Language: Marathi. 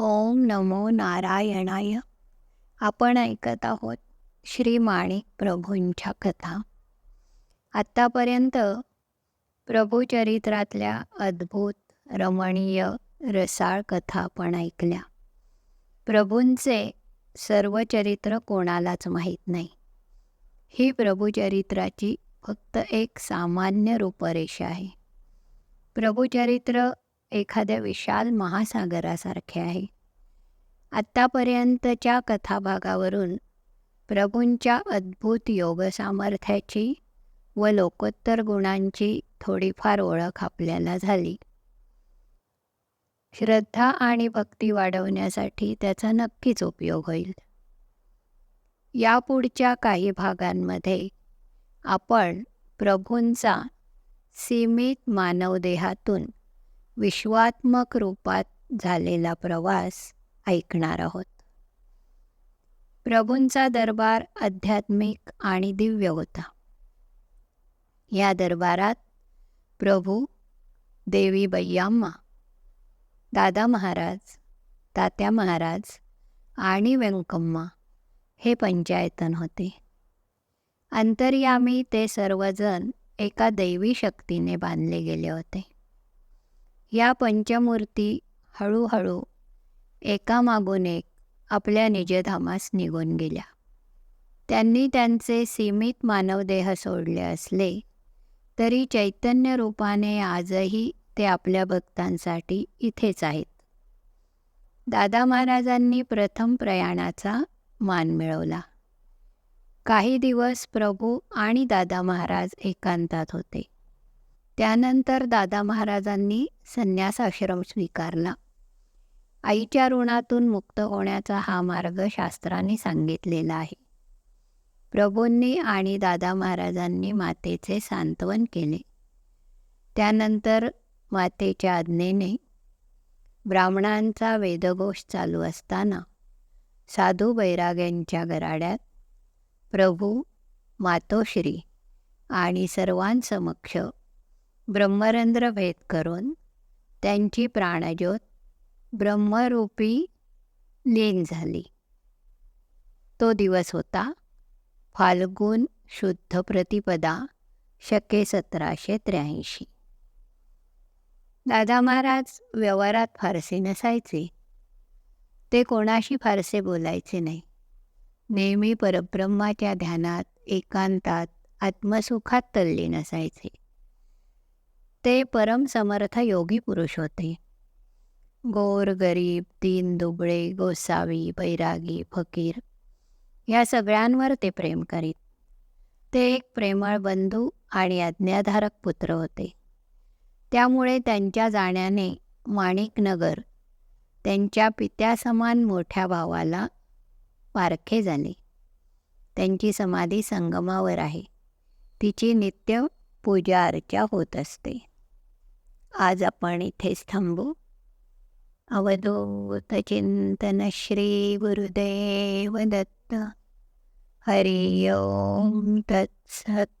ओम नमो नारायणाय. आपण ऐकत आहोत श्री माणिक प्रभूंच्या कथा. आत्तापर्यंत प्रभुचरित्रातल्या अद्भुत रमणीय रसाळ कथा आपण ऐकल्या. प्रभूंचे सर्व चरित्र कोणालाच माहीत नाही. ही प्रभुचरित्राची फक्त एक सामान्य रूपरेषा आहे. प्रभुचरित्र एखाद्या विशाल महासागरासारखे आहे. आत्तापर्यंतच्या कथाभागावरून प्रभूंच्या अद्भुत योगसामर्थ्याची व लोकोत्तर गुणांची थोडीफार ओळख आपल्याला झाली. श्रद्धा आणि भक्ती वाढवण्यासाठी त्याचा नक्कीच उपयोग होईल. यापुढच्या काही भागांमध्ये आपण प्रभूंचा सीमित मानवदेहातून विश्वात्मक रूपात झालेला प्रवास ऐकणार आहोत. प्रभूंचा दरबार आध्यात्मिक आणि दिव्य होता. या दरबारात प्रभू देवी बैयाम्मा दादा महाराज तात्या महाराज आणि व्यंकम्मा हे पंचायतन होते. अंतर्यामी ते सर्वजण एका दैवी शक्तीने बांधले गेले होते. या पंचमूर्ती हळूहळू एकामागून एक आपल्या निजधामास निघून गेल्या. त्यांनी त्यांचे सीमित मानवदेह सोडले असले तरी चैतन्य रूपाने आजही ते आपल्या भक्तांसाठी इथेच आहेत. दादा महाराजांनी प्रथम प्रयाणाचा मान मिळवला. काही दिवस प्रभू आणि दादा महाराज एकांतात होते. त्यानंतर दादा महाराजांनी संन्यासाश्रम स्वीकारला. आईच्या ऋणातून मुक्त होण्याचा हा मार्ग शास्त्राने सांगितलेला आहे. प्रभूंनी आणि दादा महाराजांनी मातेचे सांत्वन केले. त्यानंतर मातेच्या आज्ञेने ब्राह्मणांचा वेदघोष चालू असताना साधू बैराग्यांच्या गराड्यात प्रभू मातोश्री आणि सर्वांसमक्ष ब्रह्मरंध्र भेद करून त्यांची प्राणज्योत ब्रह्मरूपी लीन झाली. तो दिवस होता फाल्गुन शुद्ध प्रतिपदा शके सतराशे त्र्याऐंशी. दादा महाराज व्यवहारात फारसे नसायचे. ते कोणाशी फारसे बोलायचे नाही. नेहमी परब्रह्माच्या ध्यानात एकांतात आत्मसुखात तल्लीन असायचे. ते परम समर्थ योगी पुरुष होते. गोर गरीब दीन दुबळे गोसावी बैरागी फकीर या सगळ्यांवर ते प्रेम करीत. ते एक प्रेमळ बंधू आणि आज्ञाधारक पुत्र होते. त्यामुळे त्यांच्या जाण्याने माणिकनगर त्यांच्या पित्यासमान मोठ्या भावाला पारखे झाले. त्यांची समाधी संगमावर आहे. तिची नित्य पूजा अर्चा होत असते. आज आपण इथेच थांबू. अवधूत चिंतन श्री गुरुदेव दत्त. हरि ओम तत्सत.